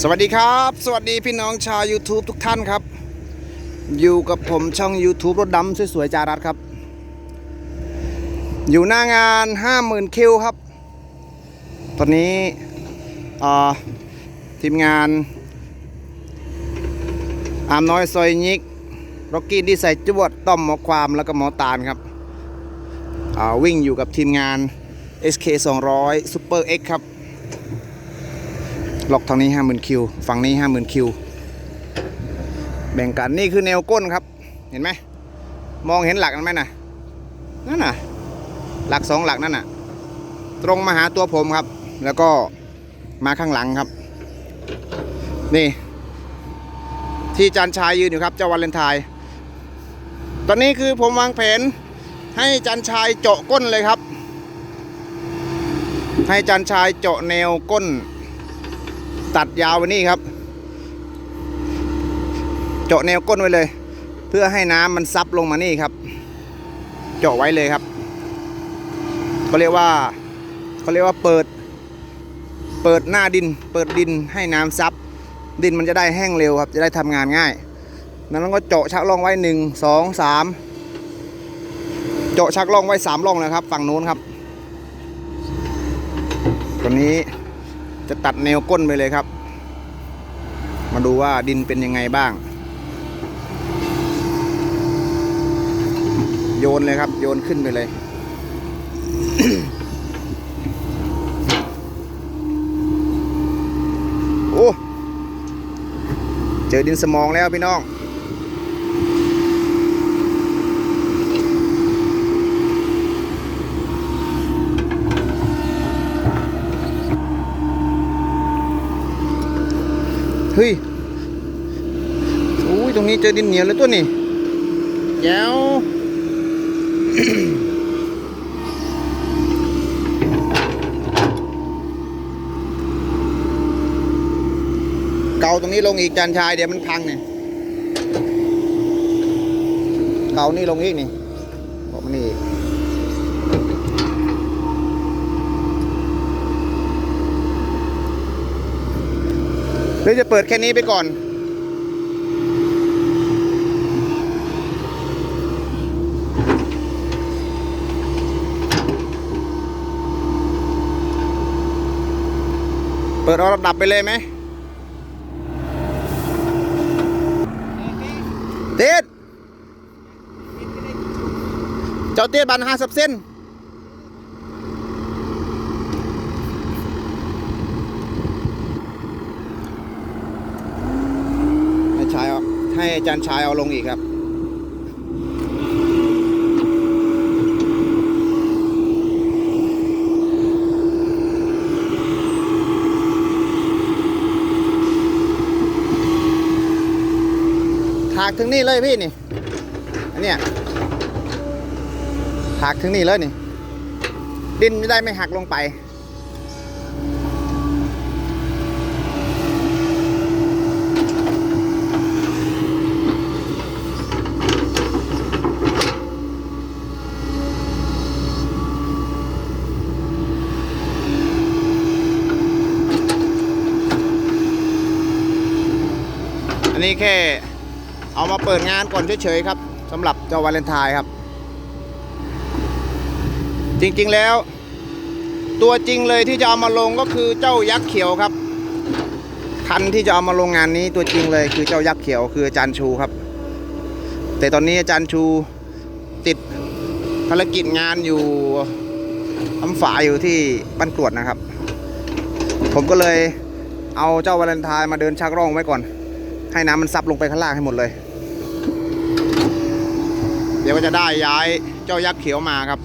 สวัสดีครับ สวัสดีพี่น้องชาว YouTube ทุกท่านครับ อยู่กับผมช่อง YouTube รถดำสวยๆจารัสครับ อยู่หน้างาน 50,000 คิวครับ ตอนนี้อ่อทีมงาน อามน้อยซอยยิกร็อกกี้ที่ใส่จวดต้อมหมอความแล้วก็หมอตาลครับอ่าวิ่งอยู่กับทีมงาน SK 200 Super X ครับ ล็อกทางนี้50,000คิว ฝั่งนี้50,000คิว แบ่งกันนี่คือแนวก้นครับ เห็นไหม มองเห็นหลักนั้นไหมน่ะนั่นน่ะ หลักสองหลักนั่นน่ะ ตรงมาหาตัวผมครับ แล้วก็มาข้างหลังครับ นี่ ที่จันชายยืนอยู่ครับเจ้าวาเลนไทน์ตอนนี้คือผมวางแผน ให้จันชายเจาะก้นเลยครับ ให้จันชายเจาะแนวก้น ตัดยาวไว้นี่ครับ เจาะแนวก้นไว้เลย เพื่อให้น้ำมันซับลงมานี่ครับ เจาะไว้เลยครับเขาเรียกว่าเขาเรียกว่าเปิด เปิดหน้าดิน เปิดดินให้น้ำซับ ดินมันจะได้แห้งเร็วครับ จะได้ทำงานง่ายนั้นก็เจาะชักล่องไว้หนึ่งสองสามเจาะชักล่องไว้สามล่องนะครับ ฝั่งโน้นครับตัวนี้ จะตัดแนวก้นไปเลยครับ มาดูว่าดินเป็นยังไงบ้าง โยนเลยครับ โยนขึ้นไปเลยโอ้เจอดินสมองแล้วพี่น้อง เฮ้ยโอ้ยตรงนี้เจอดินเหนียวเลยตัวนี้แก้วเกาตรงนี้ลงอีกจานชายเดี๋ยวมันพังเนี่ยเกานี่ลงอีกนี่บอกมันนี่ หรือจะเปิดแค่นี้ไปก่อน เปิดเอาระดับไปเลยไหมเตี้ยดเจ้าเตี้ยดบันห้าสิบเส้น ให้ชายเอา ให้อาจารย์ชายเอาลงอีกครับ ถากถึงนี่เลยพี่นี่อันเนี้ยถากถึงนี่เลยนี่ ดินจะได้ไม่หักลงไป นี้แค่เอามาเปิดงานก่อนเฉยๆครับสำหรับเจ้าวาเลนไทน์ครับ จริงๆแล้ว ตัวจริงเลยที่จะเอามาลงก็คือเจ้ายักษ์เขียวครับคันที่จะเอามาลงงานนี้ตัวจริงเลยคือเจ้ายักษ์เขียวคืออาจารย์ชูครับ แต่ตอนนี้อาจารย์ชูติดภารกิจงานอยู่ทำฝาอยู่ที่บ้านกรวดนะครับ ผมก็เลยเอาเจ้าวาเลนไทน์มาเดินชักร่องไว้ก่อน ให้น้ำมันซับลงไปข้างล่างให้หมดเลย เดี๋ยวก็จะได้ย้ายเจ้ายักษ์เขียวมาครับ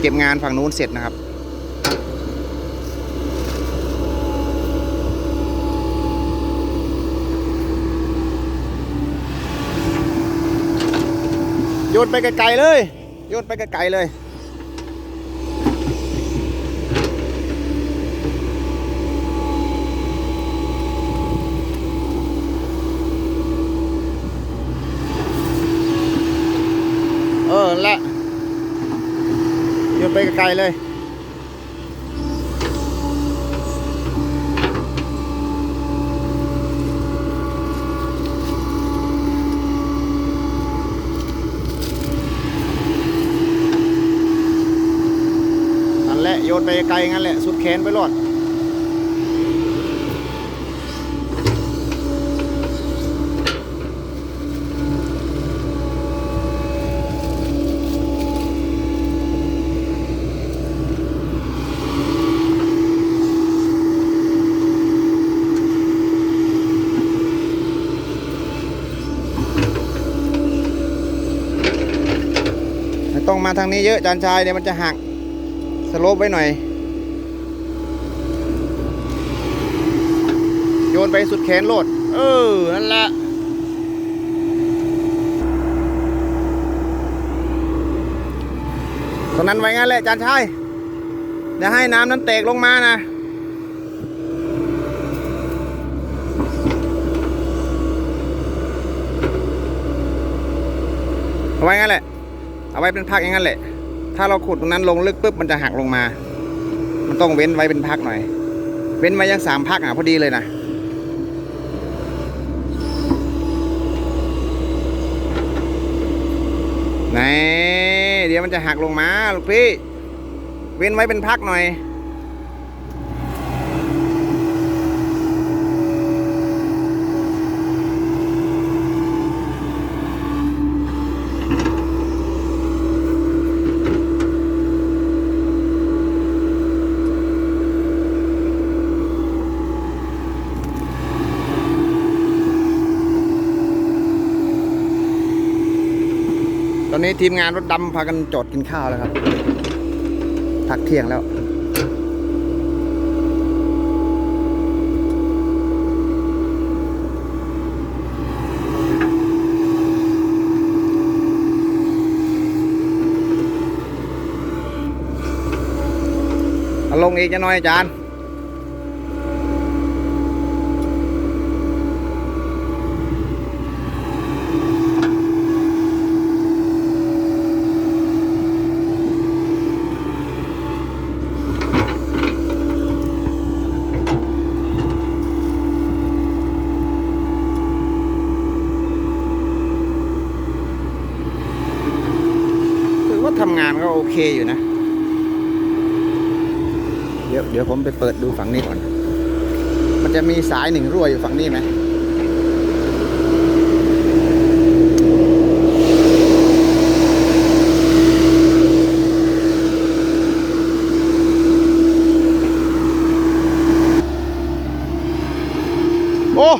เก็บงานฝั่งนู้นเสร็จนะครับโยนไปไกลๆเลยโยนไปไกลๆเลย กลเลยนั่นแหละโยนไปไกลงั้นแหละ สุดแขนไปรอด ม่ต้องมาทางนี้เยอะจานชายเดี๋ยวมันจะหักสโลปไว้หน่อย โยนไปสุดแขนโลด เออ นั่นแหละตรงนั้นไว้งั้นแหละจานชายอย่าให้น้ำนั้นแตกลงมานะไว้งั้นแหละ เอาไว้เป็นพักอย่างนั้นแหละ ถ้าเราขุดตรงนั้นลงลึกปุ๊บมันจะหักลงมา มันต้องเว้นไว้เป็นพักหน่อย เว้นไว้ยังสามพักอะพอดีเลยนะไหนเดี๋ยวมันจะหักลงมาลูกพี่ เว้นไว้เป็นพักหน่อย นี้ทีมงานรถดำพากันจอดกินข้าวแล้วครับพักเที่ยงแล้วลงอีกจะน้อยอาจารย์ ถือว่าทำงานก็โอ เคอยู่นะ เดี๋ยวเดี๋ยวผมไปเปิดดูฝั่งนี้ก่อน มันจะมีสายหนึ่งรั่วอยู่ฝั่งนี้ไหมโอ้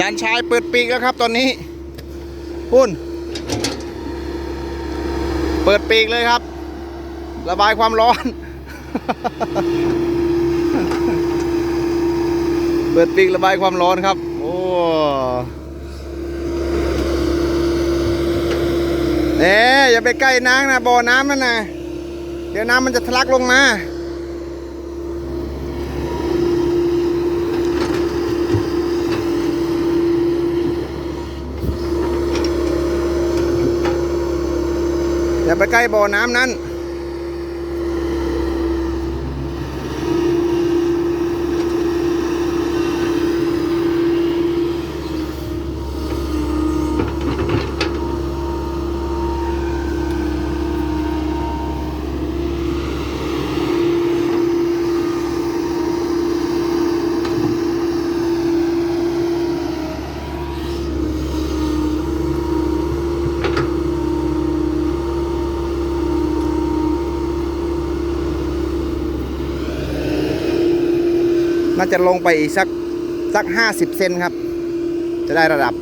จานชายเปิดปีกแล้วครับตอนนี้พุ่น เปิดปีกเลยครับ ระบายความร้อน เปิดปีกระบายความร้อนครับ โอ้เอ๊อย่าไปใกล้น้ำนะบ่อน้ำนั่นนะเดี๋ยวน้ำมันจะทะลักลงมา อย่าไปใก ล้บ่อน้ำนั้นาจะลงไปอีกสักสักห้าสิบเซนครับ จะได้ระดับ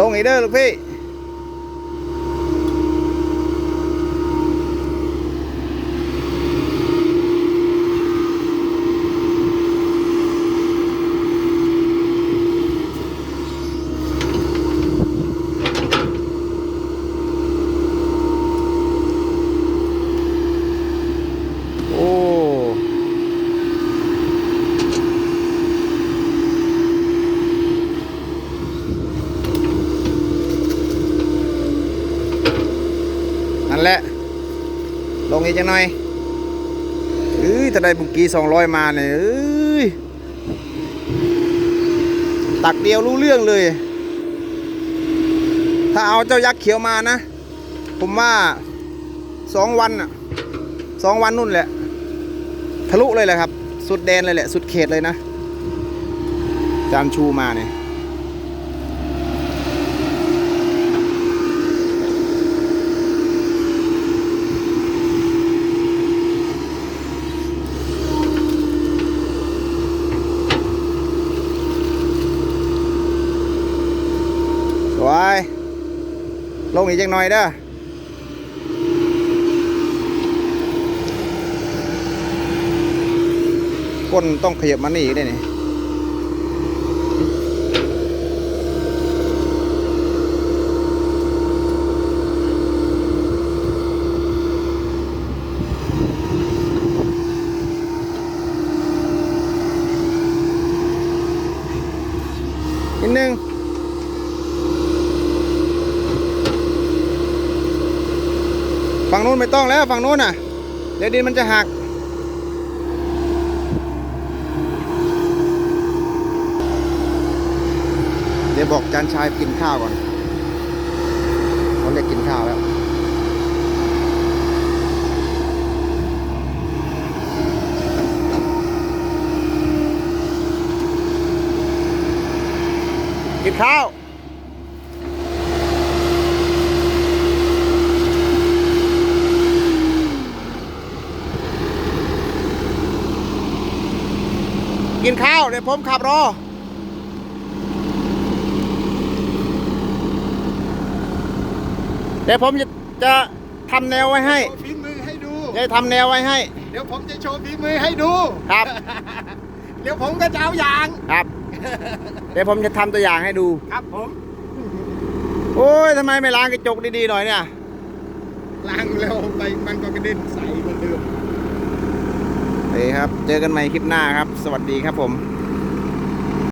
ลงอีกเด้อลูกพี่ โอ้ นั่นแหละ ลงอีก จังหน่อยเอ้ยถ้าได้บุกี้สองร้อยมาเนี่ยเอ้ยตักเดียวรู้เรื่องเลย ถ้าเอาเจ้ายักษ์เขียวมานะ ผมว่าสองวันอะสองวันนู่นแหละ ทะลุเลยแหละครับ สุดแดนเลยแหละ สุดเขตเลยนะ จานชูมาเนี่ย สวยล งอีกจังหน่อยเด้อก้นต้องขยับมานี่ได้นี่นิดนึง ฝั่งนู้นไม่ต้องแล้วฝั่งนู้นน่ะ เดี๋ยวดินมันจะหัก เดี๋ยวบอกจานชายกินข้าวก่อนเขาเรียกกินข้าวแล้วกินข้าว กินข้าว เดี๋ยวผมขับรอ เดี๋ยวผมจะจะทำแนวไว้ให้โชว์ฝีมือให้ดูจะทำแนวไว้ให้ เดี๋ยวผมจะโชว์ฝีมือให้ดู ครับ เดี๋ยวผมก็จะเอาอย่าง ครับ เดี๋ยวผมจะทำตัวอย่างให้ดู ครับผม โอ้ยทำไมไม่ล้างกระจกดีๆหน่อยเนี่ย ล้างแล้วไปมันก็กระเด็นใสเหมือนเดิมโอ เคครับ เจอกันใหม่คลิปหน้าครับ สวัสดีครับผม